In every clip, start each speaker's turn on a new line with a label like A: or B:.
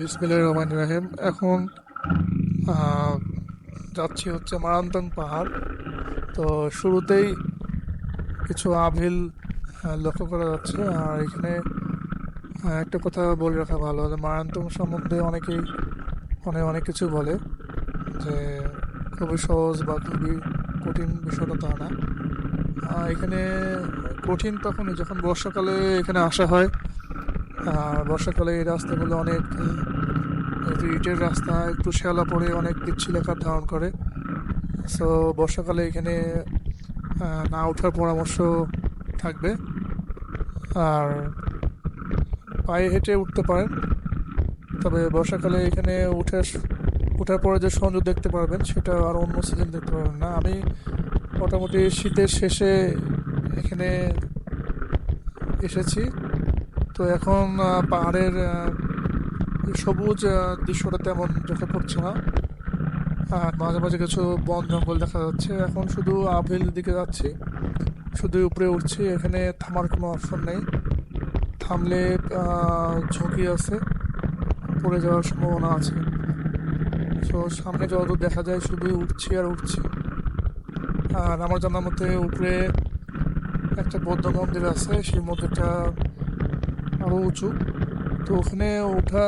A: বিসমিল্লাহির রহমানির রহিম। এখন যাচ্ছি হচ্ছে মারান্তং পাহাড়। তো শুরুতেই কিছু আভিল লক্ষ্য করা যাচ্ছে। আর এখানে একটা কথা বলে রাখা ভালো, যে মারান্তং সম্বন্ধে অনেকেই অনেক অনেক কিছু বলে, যে খুবই সহজ বা খুবই কঠিন বিষয়টা তা না। এখানে কঠিন তখনই যখন বর্ষাকালে এখানে আসা হয়। আর বর্ষাকালে এই রাস্তাগুলো অনেক ইটের রাস্তা, একটু শ্যাওলা পড়ে অনেক পিচ্ছিল আকার ধারণ করে। সো বর্ষাকালে এখানে না ওঠার পরামর্শ থাকবে। আর পায়ে হেঁটে উঠতে পারেন। তবে বর্ষাকালে এখানে উঠে ওঠার পরে যে সংযোগ দেখতে পারবেন, সেটা আর অন্য সিজন দেখতে পারবেন না। আমি মোটামুটি শীতের শেষে এখানে এসেছি। তো এখন পাহাড়ের সবুজ দৃশ্যটা তেমন চোখে পড়ছে না। আর মাঝে মাঝে কিছু বন জঙ্গল দেখা যাচ্ছে। এখন শুধু আভিল দিকে যাচ্ছি। শুধু উপরে উঠছি। এখানে থামার কোনো অপশন নেই। থামলে ঝুঁকি আছে। পড়ে যাওয়ার সম্ভাবনা আছে। তো সামনে যতদূর দেখা যায় শুধু উঠছি আর উঠছি। আর আমার জানার মতে, উপরে একটা বৌদ্ধ মন্দির আছে। সেই মন্দিরটা আরও উঁচু তো ওখানে ওঠা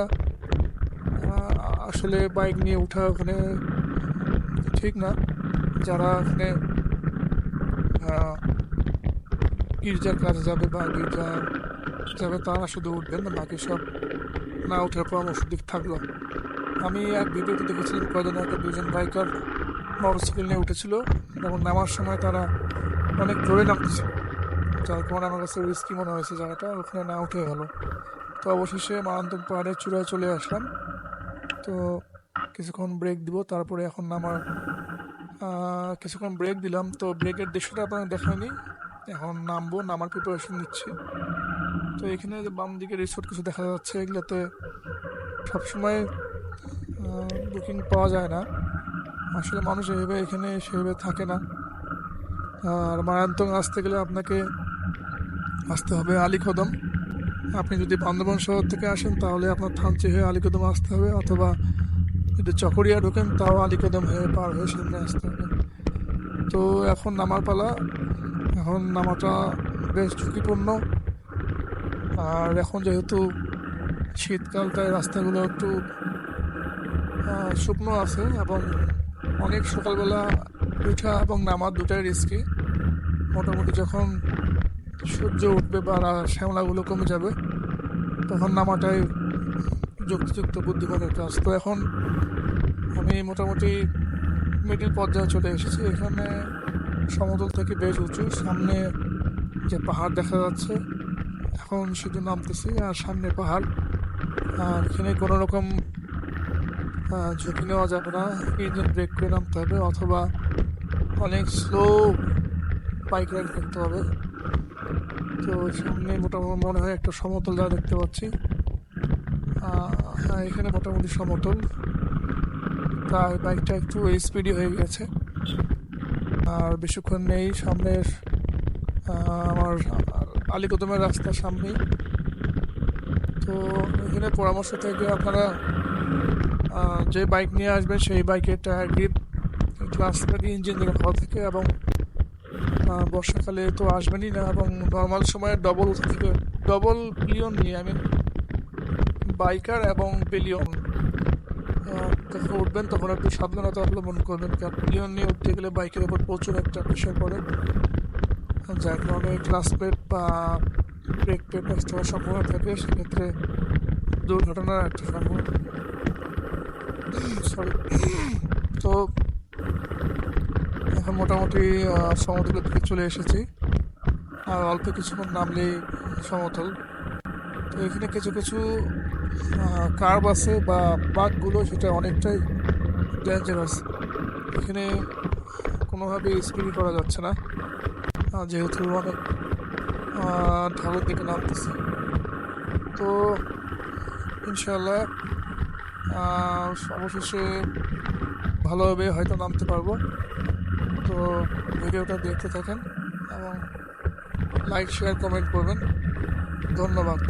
A: আসলে বাইক নিয়ে ওঠা ওখানে ঠিক না। যারা ওখানে গির্জার কাছে যাবে বা গির্জা যাবে তারা শুধু উঠবেন না বাকি সব না ওঠার পরামর্শ দিক থাকল। আমি এক ভিডিওতে দেখেছিলাম কয়দিন আগে দুজন বাইকার মোটরসাইকেল নিয়ে উঠেছিল এবং নামার সময় তারা অনেক জোরে নামতেছিল। যার কারণে আমার কাছে রিস্কি মনে হয়েছে জায়গাটা, ওখানে না উঠে গেল। তো অবশেষে মারান্তক পাহাড়ের চূড়ায় চলে আসলাম। তো কিছুক্ষণ ব্রেক দিব, তারপরে এখন আমার কিছুক্ষণ ব্রেক দিলাম। তো ব্রেকের দৃশ্যটা আপনাকে দেখায়নি। এখন নামবো, নামার প্রিপারেশন নিচ্ছি। তো এখানে যে বাম দিকে রিসোর্ট কিছু দেখা যাচ্ছে, এগুলোতে সবসময় বুকিং পাওয়া যায় না। আসলে মানুষ এভাবে এখানে সেভাবে থাকে না। আর মারান্তং আসতে গেলে আপনাকে আসতে হবে আলীকদম আপনি যদি বান্দরবান শহর থেকে আসেন, তাহলে আপনার থানচি হয়ে আলীকদম আসতে হবে, অথবা যদি চকরিয়া ঢোকেন, তাও আলীকদম হয়ে পার হয়ে সামনে আসতে হবে। তো এখন নামার পালা। এখন নামাটা বেশ ঝুঁকিপূর্ণ। আর এখন যেহেতু শীতকাল, তাই রাস্তাগুলো একটু শুকনো আছে, এবং অনেক সকালবেলা উঠা এবং নামা দুটাই রিস্কি মোটামুটি যখন সূর্য উঠবে বা শ্যামলাগুলো কমে যাবে, তখন নামাটাই যুক্তিযুক্ত বুদ্ধিমানের কাজ তো এখন আমি মোটামুটি মিডিল পর্যায়ে চলে এসেছি। এখানে সমতল থেকে বেশ উঁচু, সামনে যে পাহাড় দেখা যাচ্ছে, এখন শুধু নামতেছি আর সামনে পাহাড়। আর এখানে কোনো রকম ঝুঁকি নেওয়া যাবে না। ইঞ্জিন ব্রেক করে নামতে হবে অথবা অনেক স্লো বাইক রাইড করতে হবে। তো সামনে মোটামুটি মনে হয় একটা সমতল যা দেখতে পাচ্ছি। হ্যাঁ এখানে মোটামুটি সমতল। তাই বাইকটা একটু স্পিডি হয়ে গেছে। আর বেশিক্ষণ নেই সামনে আহ, আমার আলিকদমের রাস্তার সামনেই। তো এখানে পরামর্শ থেকে আপনারা যে বাইক নিয়ে আসবেন সেই বাইকের টায়ার গ্রিপ ক্লাস ইঞ্জিন ভালো থেকে এবং বর্ষাকালে তো আসবেনই না, এবং নর্মাল সময়ে ডবল ডবল পিলিয়ন নিয়ে আমি বাইকার এবং পিলিয়ন যখন উঠবেন তখন একটু সাবধানতা অবলম্বন করবেন, কারণ পিলিয়ন নিয়ে উঠতে গেলে বাইকের উপর প্রচুর একটা প্রেশার পড়ে। যার কারণে ক্লাস প্লেট বা ব্রেক প্লেট নষ্ট হওয়ার সম্ভাবনা থাকে, সেক্ষেত্রে দুর্ঘটনার একটা সম্ভাবনা। সরি তো এখন মোটামুটি সমতলের দিকে চলে এসেছি। আর অল্প কিছুক্ষণ নামলেই সমতল। তো এখানে কিছু কিছু কার্ভ আছে বা বাঘগুলো সেটা অনেকটাই ডেঞ্জারাস এখানে কোনোভাবে স্পিড করা যাচ্ছে না। যেহেতু অনেক ঢালের দিকে নামতেছে। তো ইনশাল্লাহ অবশেষে ভালোভাবে হয়তো নামতে পারব। তো ভিডিওটা দেখতে থাকেন এবং লাইক শেয়ার কমেন্ট করবেন। ধন্যবাদ।